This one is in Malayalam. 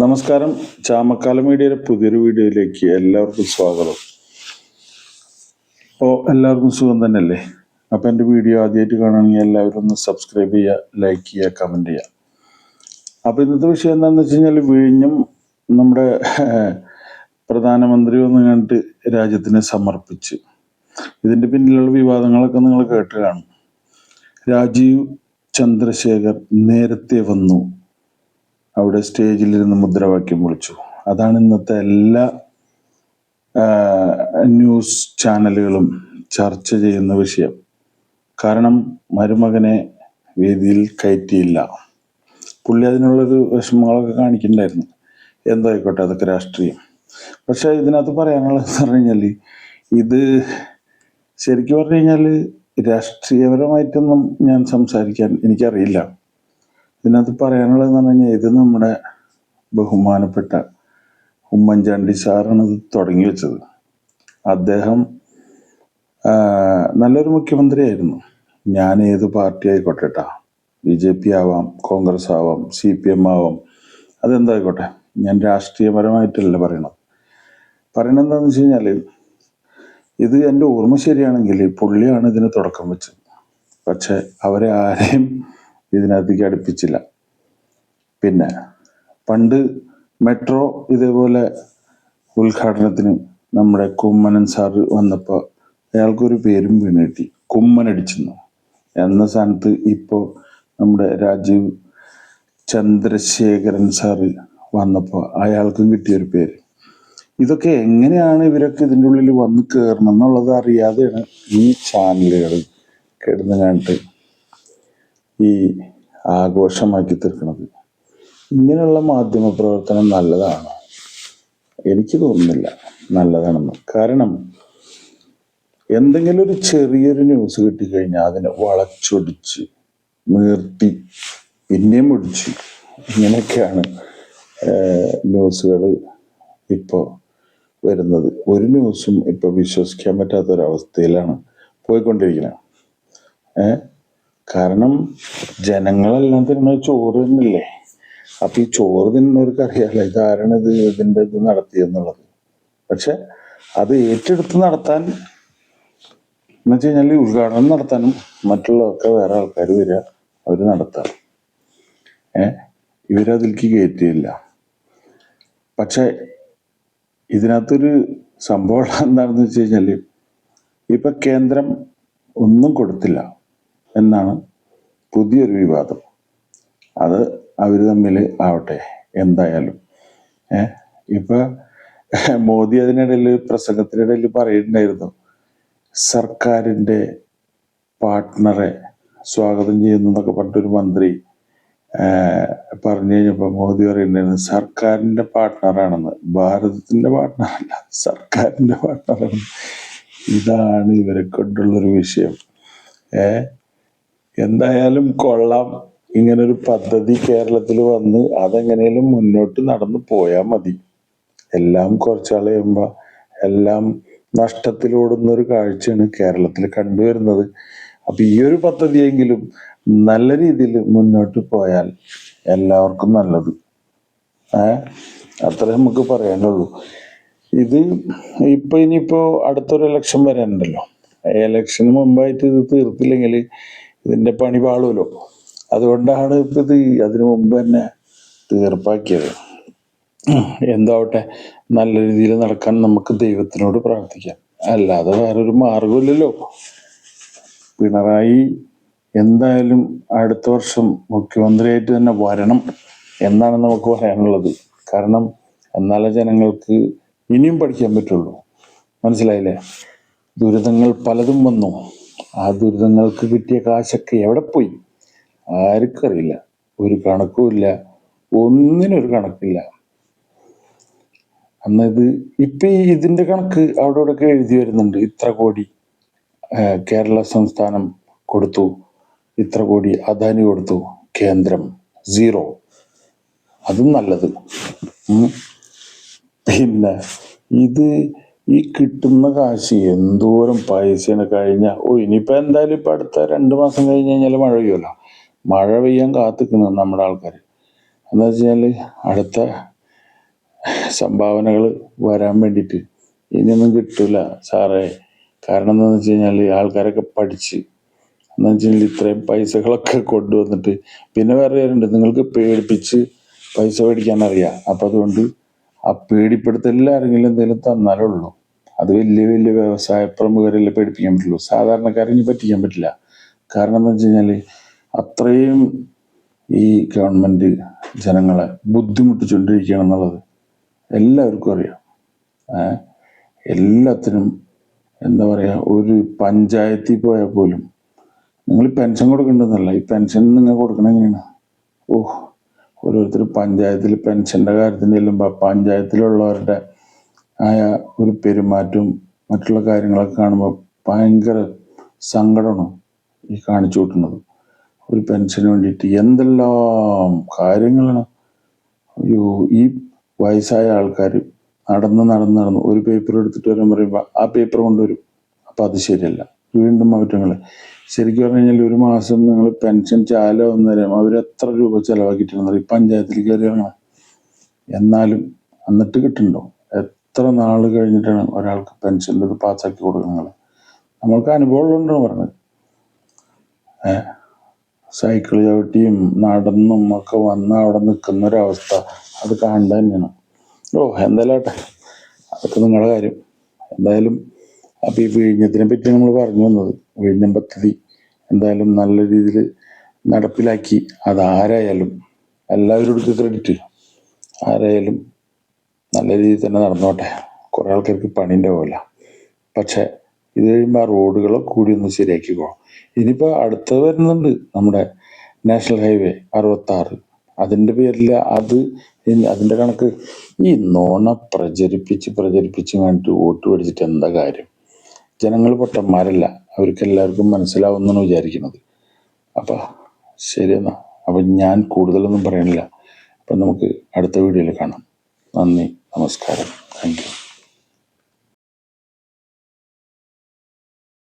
നമസ്കാരം. ചാമക്കാല മീഡിയയുടെ പുതിയൊരു വീഡിയോയിലേക്ക് എല്ലാവർക്കും സ്വാഗതം. അപ്പോൾ എല്ലാവർക്കും സുഖം തന്നെയല്ലേ? അപ്പോൾ എന്റെ വീഡിയോ ആദ്യമായിട്ട് കാണുകയാണെങ്കിൽ എല്ലാവരും ഒന്ന് സബ്സ്ക്രൈബ് ചെയ്യുക ലൈക്ക് ചെയ്യുക കമന്റ് ചെയ്യുക. അപ്പോൾ ഇന്നത്തെ വിഷയം എന്താണെന്ന് വെച്ച് കഴിഞ്ഞാൽ വിഴിഞ്ഞം നമ്മുടെ പ്രധാനമന്ത്രി ഒന്ന് കണ്ടിട്ട് രാജ്യത്തിന് സമർപ്പിച്ച്. ഇതിന്റെ പിന്നിലുള്ള വിവാദങ്ങളൊക്കെ നിങ്ങൾ കേട്ട് കാണും. രാജീവ് ചന്ദ്രശേഖർ നേരത്തെ വന്നു. അവിടെ സ്റ്റേജിലിരുന്ന് മുദ്രാവാക്യം വിളിച്ചു. അതാണ് ഇന്നത്തെ എല്ലാ ന്യൂസ് ചാനലുകളും ചർച്ച ചെയ്യുന്ന വിഷയം. കാരണം മരുമകനെ വേദിയിൽ കയറ്റിയില്ല. പുള്ളി അതിനുള്ളൊരു വിഷമങ്ങളൊക്കെ കാണിക്കണ്ടായിരുന്നു. എന്തായിക്കോട്ടെ അതൊക്കെ രാഷ്ട്രീയം. പക്ഷെ ഇതിനകത്ത് പറയാനുള്ളത് പറഞ്ഞു കഴിഞ്ഞാൽ ഇത് ശരിക്കും പറഞ്ഞു കഴിഞ്ഞാൽ രാഷ്ട്രീയപരമായിട്ടൊന്നും ഞാൻ സംസാരിക്കാൻ എനിക്കറിയില്ല. ഇതിനകത്ത് പറയാനുള്ളത് എന്ന് പറഞ്ഞു കഴിഞ്ഞാൽ ഇത് നമ്മുടെ ബഹുമാനപ്പെട്ട ഉമ്മൻചാണ്ടി സാറാണ് ഇത് തുടങ്ങി വെച്ചത്. അദ്ദേഹം നല്ലൊരു മുഖ്യമന്ത്രിയായിരുന്നു. ഞാൻ ഏത് പാർട്ടി ആയിക്കോട്ടെ ട്ടാ ബി ജെ പി ആവാം കോൺഗ്രസ് ആവാം സി പി എം ആവാം അതെന്തായിക്കോട്ടെ ഞാൻ രാഷ്ട്രീയപരമായിട്ടല്ല പറയണത്. പറയണത് എന്താണെന്ന് വെച്ച് കഴിഞ്ഞാൽ ഇത് എന്റെ ഓർമ്മ ശരിയാണെങ്കിൽ പുള്ളിയാണ് ഇതിന് തുടക്കം വെച്ചത്. പക്ഷെ അവരെ ആരെയും ഇതിനകത്തേക്ക് അടുപ്പിച്ചില്ല. പിന്നെ പണ്ട് മെട്രോ ഇതേപോലെ ഉദ്ഘാടനത്തിന് നമ്മുടെ കുമ്മനൻ സാർ വന്നപ്പോൾ അയാൾക്കൊരു പേരും വീണ് കിട്ടി. കുമ്മനടിച്ചെന്നു എന്ന സ്ഥാനത്ത് ഇപ്പോൾ നമ്മുടെ രാജീവ് ചന്ദ്രശേഖരൻ സാറ് വന്നപ്പോൾ അയാൾക്കും കിട്ടിയൊരു പേര്. ഇതൊക്കെ എങ്ങനെയാണ് ഇവരൊക്കെ ഇതിന്റെ ഉള്ളിൽ വന്ന് കയറണം എന്നുള്ളത് അറിയാതെയാണ് ഈ ചാനലുകൾ കിടന്ന് കണ്ടിട്ട് ഈ ആഘോഷമാക്കി തീർക്കുന്നത് ഇങ്ങനെയുള്ള മാധ്യമ പ്രവർത്തനം നല്ലതാണ്. എനിക്ക് തോന്നുന്നില്ല നല്ലതാണെന്ന്. കാരണം എന്തെങ്കിലും ഒരു ചെറിയൊരു ന്യൂസ് കിട്ടിക്കഴിഞ്ഞാൽ അതിനെ വളച്ചൊടിച്ച് നീർത്തി പിന്നെയും ഒടിച്ച് ഇങ്ങനെയൊക്കെയാണ് ന്യൂസുകൾ ഇപ്പോൾ വരുന്നത്. ഒരു ന്യൂസും ഇപ്പോൾ വിശ്വസിക്കാൻ പറ്റാത്തൊരവസ്ഥയിലാണ് പോയിക്കൊണ്ടിരിക്കുന്നത്. ഏ? കാരണം ജനങ്ങളെല്ലാം തിന്ന ചോറ് തന്നില്ലേ അപ്പൊ ഈ ചോറ് തിന്നവർക്ക് അറിയാലോ ഇതാരാണ് ഇത് ഇതിന്റെ ഇത് നടത്തിയെന്നുള്ളത്. പക്ഷെ അത് ഏറ്റെടുത്ത് നടത്താൻ എന്ന് വെച്ച് കഴിഞ്ഞാൽ ഉദ്ഘാടനം നടത്താനും മറ്റുള്ളവർക്ക് വേറെ ആൾക്കാർ വരിക അവർ നടത്താം. ഏ? ഇവരതിലേക്ക് കയറ്റിയില്ല. പക്ഷെ ഇതിനകത്തൊരു സംഭവം എന്താണെന്ന് വെച്ച് കഴിഞ്ഞാൽ ഇപ്പൊ കേന്ദ്രം ഒന്നും കൊടുത്തില്ല. എന്നാണ് പുതിയൊരു വിവാദം. അത് അവർ തമ്മിൽ ആവട്ടെ എന്തായാലും. ഏ ഇപ്പൊ മോദി അതിനിടയിൽ പ്രസംഗത്തിനിടയിൽ പറയുന്നുണ്ടായിരുന്നു സർക്കാരിന്റെ പാർട്ട്ണറെ സ്വാഗതം ചെയ്യുന്നു എന്നൊക്കെ പറഞ്ഞിട്ടൊരു മന്ത്രി പറഞ്ഞു കഴിഞ്ഞപ്പോൾ മോദി പറയുന്നുണ്ടായിരുന്നു സർക്കാരിന്റെ പാർട്ട്ണറാണെന്ന്. ഭാരതത്തിന്റെ പാർട്ട്ണറല്ല സർക്കാരിന്റെ പാർട്ട്ണറാണ്. ഇതാണ് ഇവരെ കൊണ്ടുള്ളൊരു വിഷയം. ഏ എന്തായാലും കൊള്ളാം. ഇങ്ങനൊരു പദ്ധതി കേരളത്തിൽ വന്ന് അതെങ്ങനെയും മുന്നോട്ട് നടന്നു പോയാൽ മതി. എല്ലാം കുറച്ചാൾ കഴിയുമ്പോൾ എല്ലാം നഷ്ടത്തിലോടുന്ന ഒരു കാഴ്ചയാണ് കേരളത്തിൽ കണ്ടുവരുന്നത്. അപ്പൊ ഈ ഒരു പദ്ധതിയെങ്കിലും നല്ല രീതിയിൽ മുന്നോട്ട് പോയാൽ എല്ലാവർക്കും നല്ലത്. ഏ? അത്രേ നമുക്ക് പറയാനുള്ളൂ. ഇത് ഇപ്പൊ ഇനിയിപ്പോ അടുത്തൊരു ഇലക്ഷൻ വരാനുണ്ടല്ലോ. ഇലക്ഷന് മുമ്പായിട്ട് ഇത് തീർത്തില്ലെങ്കിൽ ഇതിന്റെ പണി പാളുമല്ലോ അതുകൊണ്ടാണ് ഇപ്പൊ ഇത് അതിനു മുമ്പ് തന്നെ തീർപ്പാക്കിയത്. എന്താവട്ടെ നല്ല രീതിയിൽ നടക്കാൻ നമുക്ക് ദൈവത്തിനോട് പ്രാർത്ഥിക്കാം. അല്ലാതെ വേറൊരു മാർഗമില്ലല്ലോ പിണറായി എന്തായാലും അടുത്ത വർഷം മുഖ്യമന്ത്രിയായിട്ട് തന്നെ വരണം എന്നാണ് നമുക്ക് പറയാനുള്ളത്. കാരണം എന്നാലേ ജനങ്ങൾക്ക് ഇനിയും പഠിക്കാൻ പറ്റുള്ളൂ. മനസ്സിലായില്ലേ? ദുരിതങ്ങൾ പലതും വന്നു. ആ ദുരിതങ്ങൾക്ക് കിട്ടിയ കാശൊക്കെ എവിടെ പോയി? ആർക്കറിയില്ല. ഒരു കണക്കുമില്ല ഒന്നിനൊരു കണക്കില്ല. അന്ന് ഇത് ഇപ്പൊ ഈ ഇതിന്റെ കണക്ക് അവിടെ ഇവിടെ ഒക്കെ എഴുതി വരുന്നുണ്ട്. ഇത്ര കോടി കേരള സംസ്ഥാനം കൊടുത്തു. ഇത്ര കോടി അദാനി കൊടുത്തു. കേന്ദ്രം സീറോ. അതും നല്ലത്. പിന്നെ ഇത് ഈ കിട്ടുന്ന കാശ് എന്തോരം പൈസയാണ് കഴിഞ്ഞ ഓ ഇനിയിപ്പോൾ എന്തായാലും ഇപ്പൊ അടുത്ത രണ്ട് മാസം കഴിഞ്ഞ് കഴിഞ്ഞാൽ മഴ പെയ്യുമല്ലോ. മഴ പെയ്യാൻ കാത്തിക്കുന്നു നമ്മുടെ ആൾക്കാർ എന്താ വെച്ചാൽ അടുത്ത സംഭാവനകൾ വരാൻ വേണ്ടിയിട്ട് ഇനിയൊന്നും കിട്ടില്ല സാറേ. കാരണം എന്താണെന്ന് വെച്ച് കഴിഞ്ഞാൽ ആൾക്കാരൊക്കെ പഠിച്ച് എന്താ വെച്ച് കഴിഞ്ഞാൽ ഇത്രയും പൈസകളൊക്കെ കൊണ്ടുവന്നിട്ട് പിന്നെ വേറെ ഉണ്ട് നിങ്ങൾക്ക് പേടിപ്പിച്ച് പൈസ മേടിക്കാൻ അറിയാം. അപ്പം അതുകൊണ്ട് ആ പേടിപ്പെടുത്തലിൽ ആരെങ്കിലും എന്തെങ്കിലും തന്നാലേ ഉള്ളൂ. അത് വലിയ വലിയ വ്യവസായ പ്രമുഖരെല്ലാം പേടിപ്പിക്കാൻ പറ്റുള്ളൂ സാധാരണക്കാരെ ഇനി പറ്റിക്കാൻ പറ്റില്ല. കാരണം എന്താ വെച്ച് കഴിഞ്ഞാൽ അത്രയും ഈ ഗവൺമെന്റ് ജനങ്ങളെ ബുദ്ധിമുട്ടിച്ചുകൊണ്ടിരിക്കുകയാണ് എന്നുള്ളത് എല്ലാവർക്കും അറിയാം? എല്ലാത്തിനും എന്താ പറയുക ഒരു പഞ്ചായത്തിൽ പോയാൽ പോലും നിങ്ങൾ പെൻഷൻ കൊടുക്കേണ്ടതെന്നല്ല ഈ പെൻഷൻ നിങ്ങൾ കൊടുക്കണം എങ്ങനെയാണ്? ഓ ഓരോരുത്തർ പഞ്ചായത്തിൽ പെൻഷന്റെ കാര്യത്തിന് ചെല്ലുമ്പോൾ പഞ്ചായത്തിലുള്ളവരുടെ ആയ ഒരു പെരുമാറ്റവും മറ്റുള്ള കാര്യങ്ങളൊക്കെ കാണുമ്പോൾ ഭയങ്കര സങ്കടമാണ് ഈ കാണിച്ചു കൂട്ടുന്നത്. ഒരു പെൻഷന് വേണ്ടിയിട്ട് എന്തെല്ലാം കാര്യങ്ങളാണ്. അയ്യോ ഈ വയസ്സായ ആൾക്കാർ നടന്ന് നടന്ന് നടന്ന് ഒരു പേപ്പർ എടുത്തിട്ട് വരാൻ പറയുമ്പോൾ ആ പേപ്പർ കൊണ്ടുവരും. അപ്പം അത് ശരിയല്ല. വീണ്ടും മാറ്റങ്ങൾ. ശരിക്കും പറഞ്ഞു കഴിഞ്ഞാൽ ഒരു മാസം നിങ്ങൾ പെൻഷൻ ചാല ഒന്നരം അവരെത്ര രൂപ ചിലവാക്കിയിട്ടുണ്ടെന്ന് ഈ പഞ്ചായത്തിൽ കയറി ഇറങ്ങണം? എന്നാലും എന്നിട്ട് കിട്ടുന്നുണ്ടോ? എത്ര നാൾ കഴിഞ്ഞിട്ടാണ് ഒരാൾക്ക് പെൻഷൻ ഇത് പാസ്സാക്കി കൊടുക്കുന്നത് നമ്മൾക്ക് അനുഭവമുള്ളതുകൊണ്ടാണ് പറഞ്ഞത്. സൈക്കിൾ ചവിട്ടിയും നടന്നും ഒക്കെ വന്ന് അവിടെ നിൽക്കുന്ന ഒരവസ്ഥ അത് കാണേണ്ട തന്നെയാണ്. ഓ എന്തായാലും ആട്ടെ അതൊക്കെ നിങ്ങളുടെ കാര്യം. എന്തായാലും അപ്പോൾ ഈ വിഴിഞ്ഞത്തിനെ പറ്റി നമ്മൾ പറഞ്ഞു വന്നത്. വിഴിഞ്ഞം പദ്ധതി എന്തായാലും നല്ല രീതിയിൽ നടപ്പിലാക്കി. അതാരായാലും എല്ലാവരോടും ക്രെഡിറ്റ് ആരായാലും നല്ല രീതിയിൽ തന്നെ നടന്നോട്ടെ. കുറേ ആൾക്കാർക്ക് പണിന്റെ പോല പക്ഷേ ഇത് കഴിയുമ്പോൾ ആ റോഡുകളൊക്കെ കൂടി ഒന്ന് ശരിയാക്കിക്കോ. ഇനിയിപ്പോൾ അടുത്ത വരുന്നുണ്ട് നമ്മുടെ നാഷണൽ ഹൈവേ അറുപത്താറ്. അതിന്റെ പേരിൽ അത് അതിന്റെ കണക്ക് ഈ നോണ പ്രചരിപ്പിച്ച് പ്രചരിപ്പിച്ച് കണ്ടിട്ട് വോട്ട് പിടിച്ചിട്ട് എന്താ കാര്യം? ജനങ്ങൾ പൊട്ടന്മാരല്ല. അവർക്ക് എല്ലാവർക്കും മനസ്സിലാവുമെന്നാണ് വിചാരിക്കുന്നത്. അപ്പം ശരി എന്നാ. അപ്പം ഞാൻ കൂടുതലൊന്നും പറയണില്ല. അപ്പം നമുക്ക് അടുത്ത വീഡിയോയിൽ കാണാം. നന്ദി. നമസ്കാരം. Thank you